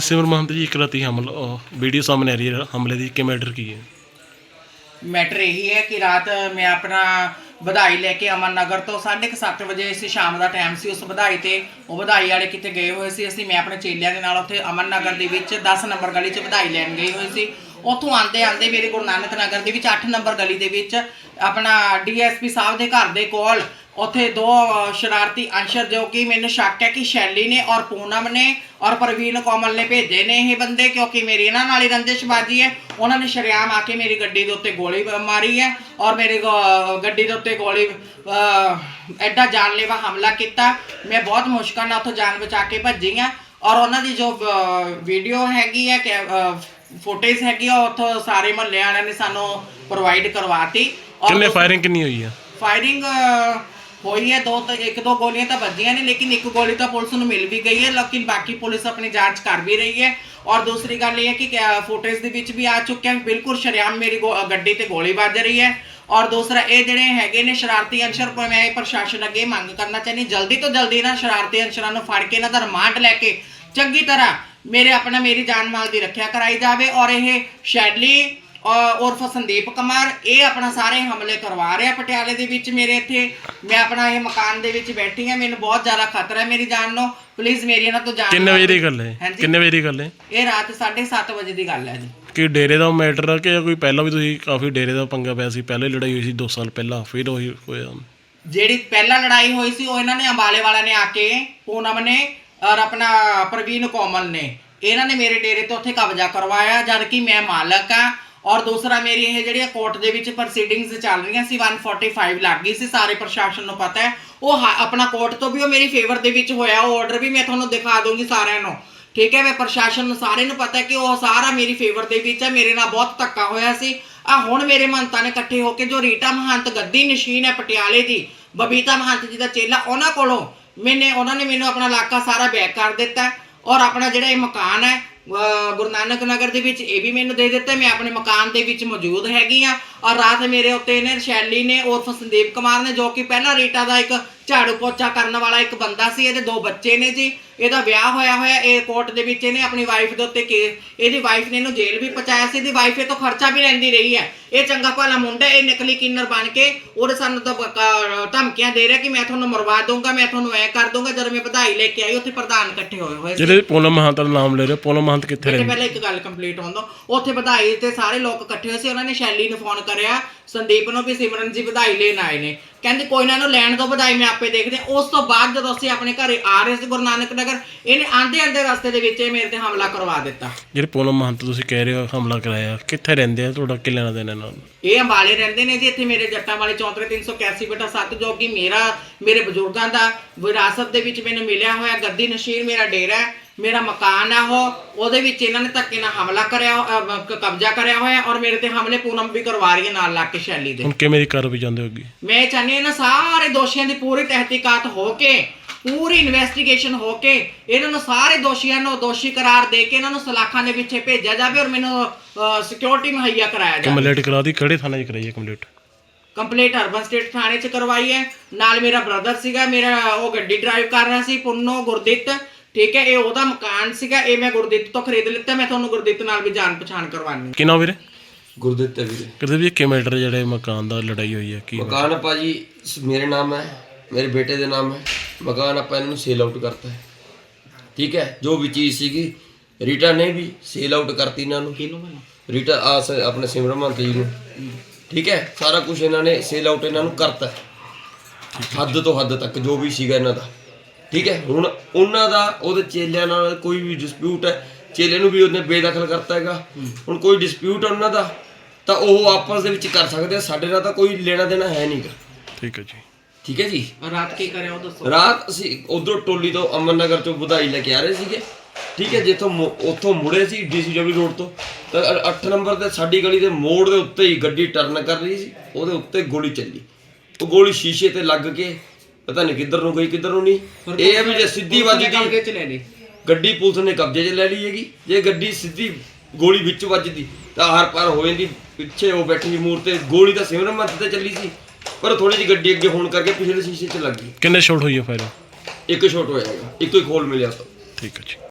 ਸਿਮਰ ਮਹੰਤ ਜੀ ਇੱਕ ਰਾਤੀ ਹਮਲਾ ਵੀਡੀਓ ਸਾਹਮਣੇ ਆ ਰਹੀ ਹੈ, ਹਮਲੇ ਦੀ ਕਿਵੇਂ ਮੈਟਰ ਕੀ ਹੈ? ਮੈਟਰ ਇਹੀ ਹੈ ਕਿ ਰਾਤ ਮੈਂ ਆਪਣਾ ਵਧਾਈ ਲੈ ਕੇ ਅਮਨ ਨਗਰ ਤੋਂ 7:30 ਵਜੇ ਸੀ ਸ਼ਾਮ ਦਾ ਟਾਈਮ ਸੀ, ਉਸ ਵਧਾਈ ਤੇ ਉਹ ਵਧਾਈ ਵਾਲੇ ਕਿਤੇ ਗਏ ਹੋਏ ਸੀ, ਅਸੀਂ ਮੈਂ ਆਪਣੇ ਚੇਲਿਆਂ ਦੇ ਨਾਲ ਉੱਥੇ ਅਮਨ ਨਗਰ ਦੇ ਵਿੱਚ 10 ਨੰਬਰ ਗਲੀ 'ਚ ਵਧਾਈ ਲੈਣ ਗਈ ਹੋਈ ਸੀ। ਉੱਥੋਂ ਆਂਦੇ ਆਂਦੇ ਮੇਰੇ ਗੁਰੂ ਨਾਨਕ ਨਗਰ ਦੇ ਵਿੱਚ 8 ਨੰਬਰ ਗਲੀ ਦੇ ਵਿੱਚ ਆਪਣਾ ਡੀਐਸਪੀ ਸਾਹਿਬ ਦੇ ਘਰ ਦੇ ਕੋਲ ਉੱਥੇ ਦੋ ਸ਼ਰਾਰਤੀ ਅੰਸ਼ਰ ਜੋ ਕਿ ਮੈਨੂੰ ਸ਼ੱਕ ਹੈ ਕਿ ਸ਼ੈਲੀ ਨੇ ਔਰ ਪੂਨਮ ਨੇ ਔਰ ਪ੍ਰਵੀਨ ਕੋਮਲ ਨੇ ਭੇਜੇ ਨੇ ਇਹ ਬੰਦੇ ਕਿਉਂਕਿ ਮੇਰੀ ਇਹਨਾਂ ਨਾਲ ਹੀ ਰੰਜਿਸ਼ਬਾਜੀ ਹੈ। ਉਹਨਾਂ ਨੇ ਸ਼ਰੇਆਮ ਆ ਕੇ ਮੇਰੀ ਗੱਡੀ ਦੇ ਉੱਤੇ ਗੋਲੀ ਮਾਰੀ ਹੈ ਔਰ ਮੇਰੇ ਗੱਡੀ ਦੇ ਉੱਤੇ ਗੋਲੀ ਐਡਾ ਜਾਨਲੇਵਾ ਹਮਲਾ ਕੀਤਾ। ਮੈਂ ਬਹੁਤ ਮੁਸ਼ਕਲ ਨਾਲ ਉੱਥੋਂ ਜਾਨ ਬਚਾ ਕੇ ਭੱਜੀ ਹਾਂ ਔਰ ਉਹਨਾਂ ਦੀ ਜੋ ਵੀਡੀਓ ਹੈਗੀ ਹੈ ਕਿ ਫੁਟੇਜ ਹੈਗੀ ਆ ਉਹ ਉੱਥੋਂ ਸਾਰੇ ਮਹੱਲੇ ਵਾਲਿਆਂ ਨੇ ਸਾਨੂੰ ਪ੍ਰੋਵਾਈਡ ਕਰਵਾਤੀ। ਔਰ ਕਿੰਨੇ ਫਾਇਰਿੰਗ ਕਿੰਨੀ ਹੋਈ ਹੈ ਫਾਇਰਿੰਗ ਅ, ਹੋਈ ਹੈ ਦੋ ਤਾਂ ਇੱਕ ਦੋ ਗੋਲੀਆਂ ਤਾਂ ਵੱਜੀਆਂ ਨੇ ਲੇਕਿਨ ਇੱਕ ਗੋਲੀ ਤਾਂ ਪੁਲਿਸ ਨੂੰ ਮਿਲ ਵੀ ਗਈ ਹੈ ਲੇਕਿਨ ਬਾਕੀ ਪੁਲਿਸ ਆਪਣੀ ਜਾਂਚ ਕਰ ਵੀ ਰਹੀ ਹੈ। ਔਰ ਦੂਸਰੀ ਗੱਲ ਇਹ ਹੈ ਕਿ ਫੁਟੇਜ ਦੇ ਵਿੱਚ ਵੀ ਆ ਚੁੱਕਿਆ ਬਿਲਕੁਲ ਸ਼ਰੇਆਮ ਮੇਰੀ ਗੋ- ਗੱਡੀ ਤੇ ਗੋਲੀ ਵੱਜ ਰਹੀ ਹੈ। ਔਰ ਦੂਸਰਾ ਇਹ ਜਿਹੜੇ ਹੈਗੇ ਨੇ ਸ਼ਰਾਰਤੀ ਅੰਸ਼ਰ ਪਰ ਮੈਂ ਇਹ ਪ੍ਰਸ਼ਾਸਨ ਅੱਗੇ ਮੰਗ ਕਰਨਾ ਚਾਹੁੰਦੀ ਜਲਦੀ ਤੋਂ ਜਲਦੀ ਇਹਨਾਂ ਸ਼ਰਾਰਤੀ ਅੰਸ਼ਰਾਂ ਨੂੰ ਫੜ ਕੇ ਇਹਨਾਂ ਦਾ ਰਿਮਾਂਡ ਲੈ ਕੇ ਚੰਗੀ ਤਰ੍ਹਾਂ ਮੇਰੇ ਆਪਣਾ ਮੇਰੀ ਜਾਨ ਮਾਲ ਦੀ ਰੱਖਿਆ ਕਰਾਈ ਜਾਵੇ। ਔਰ ਇਹ ਸ਼ੈਡਲੀ ਔਰ ਉਰਫ ਸੰਦੀਪ ਕੁਮਾਰ ਇਹ ਆਪਣਾ ਸਾਰੇ ਹਮਲੇ ਕਰਵਾ ਰਿਹਾ ਪਟਿਆਲੇ ਦੇ ਵਿੱਚ ਮੇਰੇ ਇੱਥੇ। ਮੈਂ ਆਪਣਾ ਇਹ ਮਕਾਨ ਦੇ ਵਿੱਚ ਬੈਠੀ ਹਾਂ ਮੈਨੂੰ ਬਹੁਤ ਜ਼ਿਆਦਾ ਖਤਰਾ ਹੈ ਮੇਰੀ ਜਾਨ ਨੂੰ। ਪਲੀਜ਼ ਮੇਰੀ ਇਹਨਾਂ ਤੋਂ ਜਾਨ ਕਿੰਨੇ ਵਜੇ ਦੀ ਗੱਲ ਹੈ? ਹਾਂਜੀ। ਕਿੰਨੇ ਵਜੇ ਦੀ ਗੱਲ ਹੈ? ਇਹ ਰਾਤ 7:30 ਵਜੇ ਦੀ ਗੱਲ ਹੈ ਜੀ। ਕਿ ਡੇਰੇ ਦਾ ਮੈਟਰ ਕਿ ਕੋਈ ਪਹਿਲਾਂ ਵੀ ਤੁਸੀਂ ਕਾਫੀ ਡੇਰੇ ਦਾ ਪੰਗਾ ਪਿਆ ਸੀ? ਪਹਿਲੇ ਲੜਾਈ ਹੋਈ ਸੀ 2 ਸਾਲ ਪਹਿਲਾਂ ਫਿਰ ਉਹੀ ਹੋਇਆ। ਜਿਹੜੀ ਪਹਿਲਾਂ ਲੜਾਈ ਹੋਈ ਸੀ ਉਹ ਇਹਨਾਂ ਨੇ ਅੰਬਾਲੇ ਵਾਲਿਆਂ ਨੇ ਆ ਕੇ ਪੂਨਮ ਨੇ ਔਰ ਆਪਣਾ ਪ੍ਰਵੀਨ ਕੋਮਲ ਨੇ ਇਹਨਾਂ ਨੇ ਮੇਰੇ ਡੇਰੇ ਤੋਂ ਉੱਥੇ ਕਬਜ਼ਾ ਕਰਵਾਇਆ ਜਦ ਕਿ ਮੈਂ ਮਾਲਕ ਆ ਔਰ ਦੂਸਰਾ ਮੇਰੀ ਇਹ ਜਿਹੜੀਆਂ ਕੋਰਟ ਦੇ ਵਿੱਚ ਪ੍ਰੋਸੀਡਿੰਗਸ ਚੱਲ ਰਹੀਆਂ ਸੀ 145 ਲੱਗ ਗਈ ਸੀ, ਸਾਰੇ ਪ੍ਰਸ਼ਾਸਨ ਨੂੰ ਪਤਾ ਹੈ। ਉਹ ਹਾ- ਆਪਣਾ ਕੋਰਟ ਤੋਂ ਵੀ ਉਹ ਮੇਰੀ ਫੇਵਰ ਦੇ ਵਿੱਚ ਹੋਇਆ, ਉਹ ਆਰਡਰ ਵੀ ਮੈਂ ਤੁਹਾਨੂੰ ਦਿਖਾ ਦੂੰਗੀ ਸਾਰਿਆਂ ਨੂੰ। ਠੀਕ ਹੈ, ਮੈਂ ਪ੍ਰਸ਼ਾਸਨ ਨੂੰ ਸਾਰੇ ਨੂੰ ਪਤਾ ਕਿ ਉਹ ਸਾਰਾ ਮੇਰੀ ਫੇਵਰ ਦੇ ਵਿੱਚ ਹੈ, ਮੇਰੇ ਨਾਲ ਬਹੁਤ ਧੱਕਾ ਹੋਇਆ ਸੀ। ਆ ਹੁਣ ਮੇਰੇ ਮਹੰਤਾਂ ਨੇ ਇਕੱਠੇ ਹੋ ਕੇ ਜੋ ਰੀਟਾ ਮਹੰਤ ਗੱਦੀ ਨਸ਼ੀਨ ਹੈ ਪਟਿਆਲੇ ਦੀ, ਬਬੀਤਾ ਮਹੰਤ ਜੀ ਦਾ ਚੇਲਾ, ਉਹਨਾਂ ਕੋਲੋਂ ਮੈਨੇ, ਉਹਨਾਂ ਨੇ ਮੈਨੂੰ ਆਪਣਾ ਇਲਾਕਾ ਸਾਰਾ ਬੈਕ ਕਰ ਦਿੱਤਾ ਔਰ ਆਪਣਾ ਜਿਹੜਾ ਇਹ ਮਕਾਨ ਹੈ ਗੁਰੂ ਨਾਨਕ ਨਗਰ ਦੇ ਵਿੱਚ ਇਹ ਵੀ ਮੈਨੂੰ ਦੇ ਦਿੱਤਾ, ਮੈਂ ਆਪਣੇ ਮਕਾਨ ਦੇ ਵਿੱਚ ਮੌਜੂਦ ਹੈਗੀ ਆ ਔਰ ਰਾਤ ਮੇਰੇ ਉੱਤੇ ਇਹਨੇ ਸ਼ੈਲੀ ਨੇ ਉਰਫ ਸੰਦੀਪ ਕੁਮਾਰ ਨੇ ਜੋ ਕਿ ਪਹਿਲਾਂ ਰੀਟਾ ਦਾ ਇੱਕ ਝਾੜੂ ਪੋਚਾ ਕਰਨ ਵਾਲਾ ਇੱਕ ਬੰਦਾ ਸੀ, ਇਹਦੇ ਦੋ ਬੱਚੇ ਨੇ ਜੀ। ਇਹਦਾ ਵਿਆਹ ਹੋਇਆ ਹੋਇਆ ਇਹ ਕੋਰਟ ਦੇ ਵਿੱਚ ਇਹਨੇ ਆਪਣੀ ਵਾਈਫ ਦੇ ਉੱਤੇ ਕੇ ਇਹਦੀ ਵਾਈਫ ਨੇ ਇਹਨੂੰ ਜੇਲ੍ਹ ਵੀ ਪਹੁੰਚਾਇਆ ਸੀ ਇਹਦੀ ਵਾਈਫ ਇਹ ਤੋਂ ਖਰਚਾ ਵੀ ਲੈਂਦੀ ਰਹੀ ਹੈ। ਇਹ ਚੰਗਾ ਭਲਾ ਮੁੰਡਾ ਇਹ ਨਕਲੀ ਕਿੰਨਰ ਬਣ ਕੇ ਉਹਦੇ ਸਾਨੂੰ ਤਾਂ ਧਮਕੀਆਂ ਦੇ ਰਿਹਾ ਕਿ ਮੈਂ ਤੁਹਾਨੂੰ ਮਰਵਾ ਦੂੰਗਾ ਮੈਂ ਤੁਹਾਨੂੰ ਐ ਕਰ ਦੂੰਗਾ ਜਦੋਂ ਮੈਂ ਵਧਾਈ ਲੈ ਕੇ ਆਈ ਉੱਥੇ ਪ੍ਰਧਾਨ ਇਕੱਠੇ ਹੋਏ ਹੋਏ ਜਿਹੜੇ ਪੂਨਮ ਮਹੰਤ ਦਾ ਨਾਮ ਲੈ ਰਹੇ ਹੋ, ਪੂਨਮ ਮਹੰਤ ਕਿੱਥੇ ਰਹਿੰਦੇ? ਪਹਿਲਾਂ ਇੱਕ ਗੱਲ ਕੰਪਲੀਟ ਹੋਣ ਦੋ ਉੱਥੇ ਵਧਾਈ ਤੇ ਸਾਰੇ ਲੋਕ ਇਕੱਠੇ ਹੋਏ ਸੀ ਉਹਨਾਂ ਨੇ ਸ਼ੈਲੀ ਨੂੰ ਫੋਨ ਕਰਿਆ ਸੰਦੀਪ ਨੂੰ ਵੀ ਸਿਮਰਨ ਜੀ ਵਧਾਈ ਲੈਣ ਆਏ ਨੇ। ਕਹਿੰਦੇ ਕੋਈ ਨਾ ਇਹਨੂੰ ਲੈਣ ਦੋ ਵਧਾਈ ਮੈਂ ਆਪੇ ਦੇਖਦੇ ਉਸ ਤੋਂ ਬਾਅਦ ਜਦੋਂ ਅਸੀਂ ਆਪਣੇ ਘਰੇ ਆ ਰਹੇ ਸੀ ਗੁਰੂ ਨਾਨਕ ਨਗਰ ਇਹਨੇ ਆਂਦੇ ਆਂਦੇ ਰਸਤੇ ਦੇ ਵਿੱਚ ਇਹ ਮੇਰੇ ਤੇ ਹਮਲਾ ਕਰਵਾ ਦਿੱਤਾ। ਜਿਹੜੇ ਪੂਨਮ ਮਹੰਤ ਤੁਸੀਂ ਕਹਿ ਰਹੇ ਹੋ ਹਮਲਾ ਕਰਾਇਆ ਕਿੱਥੇ ਰਹਿੰਦੇ ਆ ਤੁਹਾਡਾ ਕੀ ਲੈਣਾ ਦੇਣਾ ਨਾਲ? ਇਹ ਅੰਬਾਲੇ ਰਹਿੰਦੇ ਨੇ ਜੀ ਇੱਥੇ ਮੇਰੇ ਜੱਟਾਂ ਵਾਲੇ ਚੌਂਤਰੇ 381 ਬਟਾ 7 ਜੋ ਕਿ ਮੇਰਾ ਮੇਰੇ ਬਜ਼ੁਰਗਾਂ ਦਾ ਵਿਰਾਸਤ ਦੇ ਵਿੱਚ ਮੈਨੂੰ ਮਿਲਿਆ ਹੋਇਆ ਗੱਦੀ ਨਸ਼ੀਰ ਮੇਰਾ ਡੇਰਾ ਹੈ ਮੇਰਾ ਮਕਾਨ ਆ ਉਹ ਉਹਦੇ ਵਿੱਚ ਇਹਨਾਂ ਨੇ ਧੱਕੇ ਨਾਲ ਹਮਲਾ ਕਰਿਆ ਅਹ, ਕ- ਕਬਜ਼ਾ ਕਰਿਆ ਹੋਇਆ ਔਰ ਮੇਰੇ ਤੇ ਹਮਲੇ ਪੂਨਮ ਵੀ ਕਰਵਾ ਰਹੀ ਹੈ ਨਾਲ ਲੱਗ ਕੇ ਸ਼ੈਲੀ ਦੇ। ਹੁਣ ਕਿਵੇਂ ਦੀ ਕਾਰਵਾਈ ਜਾਂਦੇ ਹੋਗੀ? ਮੈਂ ਚਾਹੁੰਦੀ ਹਾਂ ਇਹਨਾਂ ਸਾਰੇ ਦੋਸ਼ੀਆਂ ਦੀ ਪੂਰੀ ਤਹਿਕੀਕਾਤ ਹੋ ਕੇ ਪੂਰੀ ਇਨਵੈਸਟੀਗੇਸ਼ਨ ਹੋ ਕੇ ਇਹਨਾਂ ਨੂੰ ਸਾਰੇ ਦੋਸ਼ੀਆਂ ਨੂੰ ਦੋਸ਼ੀ ਕਰਾਰ ਦੇ ਕੇ ਇਹਨਾਂ ਨੂੰ ਸਲਾਖਾਂ ਦੇ ਪਿੱਛੇ ਭੇਜਿਆ ਜਾਵੇ ਔਰ ਮੈਨੂੰ ਸਿਕਿਉਰਿਟੀ ਮੁਹੱਈਆ ਕਰਾਇਆ ਜਾਵੇ। ਕੰਪਲੀਟ ਕਰਾ ਦੀ ਕਿਹੜੇ ਥਾਣੇ 'ਚ ਕਰਾਈ ਹੈ ਕੰਪਲੀਟ? ਕੰਪਲੀਟ ਅਰਬਨ ਸਟੇਟ ਥਾਣੇ 'ਚ ਕਰਵਾਈ ਹੈ। ਨਾਲ ਮੇਰਾ ਬ੍ਰਦਰ ਸੀਗਾ ਮੇਰਾ ਉਹ ਗੱਡੀ ਡਰਾਈਵ ਕਰ ਰਿਹਾ ਸੀ ਪੁੰਨੋ ਗੁਰਦਿੱਤ ਠੀਕ ਹੈ ਇਹ ਉਹਦਾ ਮਕਾਨ ਸੀਗਾ ਇਹ ਮੈਂ ਗੁਰਦਿੱਤ ਤੋਂ ਖਰੀਦ ਲਿੱਤਾ ਮੈਂ ਤੁਹਾਨੂੰ ਗੁਰਦਿੱਤ ਨਾਲ ਵੀ ਜਾਣ ਪਛਾਣ ਕਰਵਾਉਣੀ ਕੀ ਨਾਮ ਵੀਰੇ? ਗੁਰਦਿੱਤ ਹੈ ਵੀਰੇ। ਕਿਤੇ ਵੀ ਕਿਵੇਂ ਮੈਟਰ ਜਿਹੜੇ ਮਕਾਨ ਦਾ ਲੜਾਈ ਹੋਈ ਹੈ ਕੀ ਮਕਾਨ ਆਪਾਂ ਜੀ ਸ- ਮੇਰੇ ਨਾਮ ਹੈ ਮੇਰੇ ਬੇਟੇ ਦੇ ਨਾਮ ਹੈ। ਮਕਾਨ ਆਪਾਂ ਇਹਨਾਂ ਨੂੰ ਸੇਲ ਆਊਟ ਕਰਤਾ ਹੈ। ਠੀਕ ਹੈ ਜੋ ਵੀ ਚੀਜ਼ ਸੀਗੀ ਰੀਟਾ ਨੇ ਵੀ ਸੇਲ ਆਊਟ ਕਰਤੀ ਇਹਨਾਂ ਨੂੰ। ਕਿਹਨੂੰ ਮੈਨੂੰ ਰੀਟਾ ਆ ਸ- ਆਪਣੇ ਸਿਮਰਨ ਮਹੰਤ ਜੀ ਨੂੰ। ਠੀਕ ਹੈ ਸਾਰਾ ਕੁਝ ਇਹਨਾਂ ਨੇ ਸੇਲ ਆਊਟ ਇਹਨਾਂ ਨੂੰ ਕਰਤਾ ਹੱਦ ਤੋਂ ਹੱਦ ਤੱਕ ਜੋ ਵੀ ਸੀਗਾ ਇਹਨਾਂ ਦਾ। ਠੀਕ ਹੈ ਹੁਣ ਉਹਨਾਂ ਦਾ ਉਹਦੇ ਚੇਲਿਆਂ ਨਾਲ ਕੋਈ ਵੀ ਡਿਸਪਿਊਟ ਹੈ ਚੇਲੇ ਨੂੰ ਵੀ ਉਹਨੇ ਬੇਦਖਲ ਕਰਤਾ ਹੈਗਾ। ਹੁਣ ਕੋਈ ਡਿਸਪਿਊਟ ਹੈ ਉਹਨਾਂ ਦਾ ਤਾਂ ਉਹ ਆਪਸ ਦੇ ਵਿੱਚ ਕਰ ਸਕਦੇ ਆ। ਸਾਡੇ ਨਾਲ ਤਾਂ ਕੋਈ ਲੈਣਾ ਦੇਣਾ ਹੈ ਨਹੀਂਗਾ ਠੀਕ ਹੈ ਜੀ। ਠੀਕ ਹੈ ਜੀ? ਰਾਤ ਕੀ ਕਰਿਆ ਉਹ ਦੱਸੋ। ਰਾਤ ਅਸੀਂ ਉਧਰੋਂ ਟੋਲੀ ਤੋਂ ਅਮਨ ਨਗਰ ਤੋਂ ਵਧਾਈ ਲੈ ਕੇ ਆ ਰਹੇ ਸੀਗੇ। ਠੀਕ ਹੈ ਜਿੱਥੋਂ ਉੱਥੋਂ ਮੁੜੇ ਸੀ ਡੀਸੀਡਬਲਯੂ ਰੋਡ ਤੋਂ। ਤਾਂ 8 ਨੰਬਰ ਤੇ ਸਾਡੀ ਗਲੀ ਦੇ ਮੋੜ ਦੇ ਉੱਤੇ ਹੀ ਗੱਡੀ ਟਰਨ ਕਰ ਰਹੀ ਸੀ। ਉਹਦੇ ਉੱਤੇ ਗੋਲੀ ਚੱਲੀ। ਉਹ ਗੋਲੀ ਸ਼ੀਸ਼ੇ ਤੇ ਲੱਗ ਕੇ ਪਤਾ ਨਹੀਂ ਕਿੱਧਰ ਨੂੰ ਗਈ ਕਿੱਧਰ ਨੂੰ ਨਹੀਂ। ਇਹ ਵੀ ਜੇ ਸਿੱਧੀ ਵੱਜਦੀ ਕਬਜ਼ੇ 'ਚ ਲੈ ਲਈ। ਗੱਡੀ ਪੁਲਿਸ ਨੇ ਕਬਜ਼ੇ 'ਚ ਲੈ ਲਈ ਹੈਗੀ। ਜੇ ਗੱਡੀ ਸਿੱਧੀ ਗੋਲੀ ਵਿੱਚ ਵੱਜਦੀ ਤਾਂ ਹਰ ਪਾਰ ਹੋ ਜਾਂਦੀ ਪਿੱਛੇ ਉਹ ਬੈਠੀ ਸੀ ਮੂਰ ਤੇ ਗੋਲੀ ਤਾਂ ਸਿਮਰਨ ਮੱਤ ਤੇ ਚੱਲੀ ਸੀ। ਪਰ ਥੋੜੀ ਜਿਹੀ ਗੱਡੀ ਅੱਗੇ ਹੋਣ ਕਰਕੇ ਪਿਛਲੇ ਸ਼ੀਸ਼ੇ 'ਚ ਲੱਗ ਗਈ। ਕਿੰਨੇ ਸ਼ਾਟ ਹੋਈ ਹੈ ਫਾਇਰ? ਇੱਕ ਸ਼ਾਟ ਹੋਇਆ ਹੈਗਾ। ਇੱਕੋ ਹੀ ਖੋਲ ਮਿਲਿਆ ਤਾਂ। ਠੀਕ ਹੈ ਜੀ।